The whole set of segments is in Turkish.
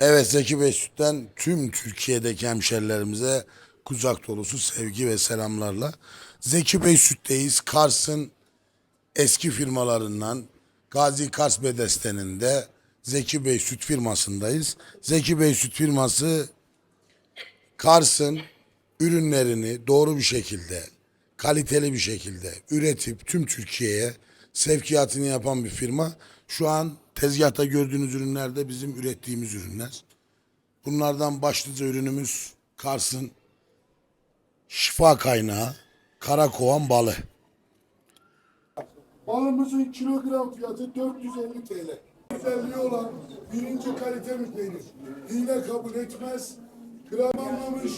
Evet Zeki Bey Süt'ten tüm Türkiye'deki hemşerilerimize kucak dolusu sevgi ve selamlarla. Zeki Bey Süt'teyiz. Kars'ın eski firmalarından Gazi Kars Bedesten'inde Zeki Bey Süt firmasındayız. Zeki Bey Süt firması Kars'ın ürünlerini doğru bir şekilde, kaliteli bir şekilde üretip tüm Türkiye'ye sevkiyatını yapan bir firma. Şu an tezgahta gördüğünüz ürünler de bizim ürettiğimiz ürünler. Bunlardan başlıca ürünümüz Kars'ın şifa kaynağı karakovan balı. Balımızın kilogram fiyatı 450 TL. Güzelliği olan birinci kalite bir. Hile kabul etmez. Gramlanmamış,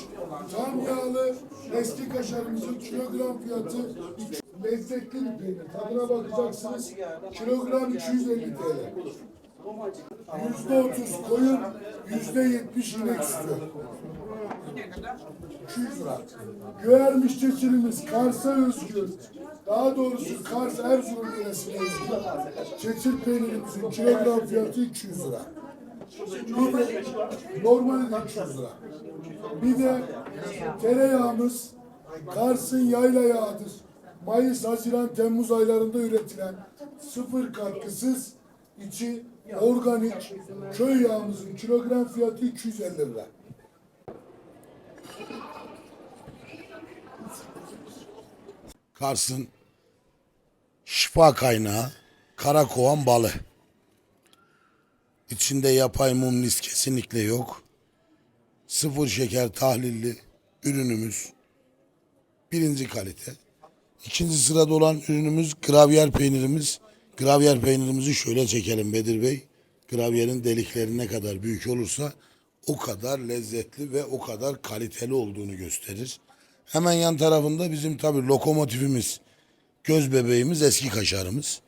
tam yağlı, eski kaşarımızın kilogram fiyatı lezzetli bir peynir. Tadına bakacaksınız. Kilogram 250 TL. Yüzde otuz koyun, yüzde yetmiş inek sütü. 200 lira. Göğermiş çeçilimiz Kars'a özgü. Daha doğrusu Kars Erzurum yöresine özgü. Çeçil peynirimizin kilogram fiyatı 200 lira. Bir de 200 lira. Bir de tereyağımız Kars'ın yayla yağıdır. Mayıs, Haziran, Temmuz aylarında üretilen sıfır katkısız içi organik köy yağımızın kilogram fiyatı 250 lira. Kars'ın şifa kaynağı karakovan balı. İçinde yapay mum lis kesinlikle yok. Sıfır şeker tahlilli ürünümüz. Birinci kalite. İkinci sırada olan ürünümüz gravyer peynirimiz. Gravyer peynirimizi şöyle çekelim Bedir Bey. Gravyerin delikleri ne kadar büyük olursa o kadar lezzetli ve o kadar kaliteli olduğunu gösterir. Hemen yan tarafında bizim tabii lokomotifimiz, göz bebeğimiz, eski kaşarımız.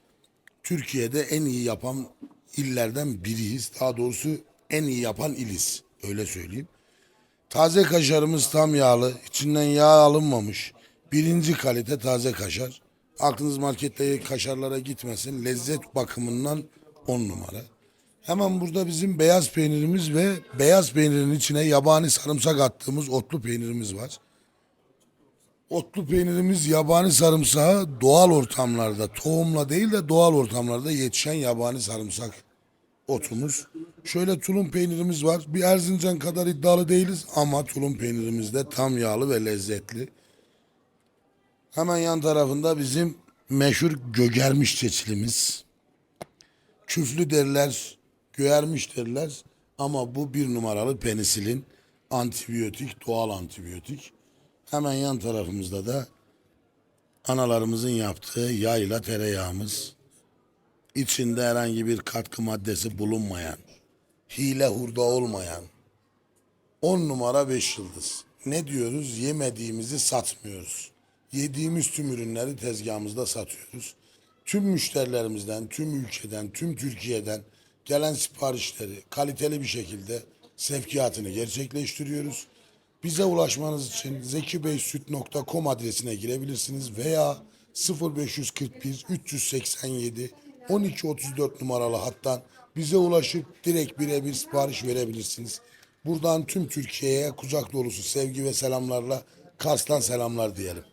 Türkiye'de en iyi yapan illerden biriyiz. Daha doğrusu en iyi yapan iliz. Öyle söyleyeyim. Taze kaşarımız tam yağlı. içinden yağ alınmamış. Birinci kalite taze kaşar. Aklınız marketteki kaşarlara gitmesin. Lezzet bakımından on numara. Hemen burada bizim beyaz peynirimiz ve beyaz peynirin içine yabani sarımsak attığımız otlu peynirimiz var. Otlu peynirimiz yabani sarımsağı doğal ortamlarda, tohumla değil de doğal ortamlarda yetişen yabani sarımsak otumuz. Şöyle tulum peynirimiz var. Bir Erzincan kadar iddialı değiliz ama tulum peynirimiz de tam yağlı ve lezzetli. Hemen yan tarafında bizim meşhur gögermiş çeçilimiz. Küflü derler, göğermiş derler ama bu bir numaralı penisilin antibiyotik, doğal antibiyotik. Hemen yan tarafımızda da analarımızın yaptığı yayla tereyağımız. İçinde herhangi bir katkı maddesi bulunmayan, hile hurda olmayan, on numara beş yıldız. Ne diyoruz? Yemediğimizi satmıyoruz. Yediğimiz tüm ürünleri tezgahımızda satıyoruz. Tüm müşterilerimizden, tüm ülkeden, tüm Türkiye'den gelen siparişleri kaliteli bir şekilde sevkiyatını gerçekleştiriyoruz. Bize ulaşmanız için zekibeysüt.com adresine girebilirsiniz veya 0541 387 1234 numaralı hattan bize ulaşıp direkt birebir sipariş verebilirsiniz. Buradan tüm Türkiye'ye kucak dolusu sevgi ve selamlarla Kars'tan selamlar diyelim.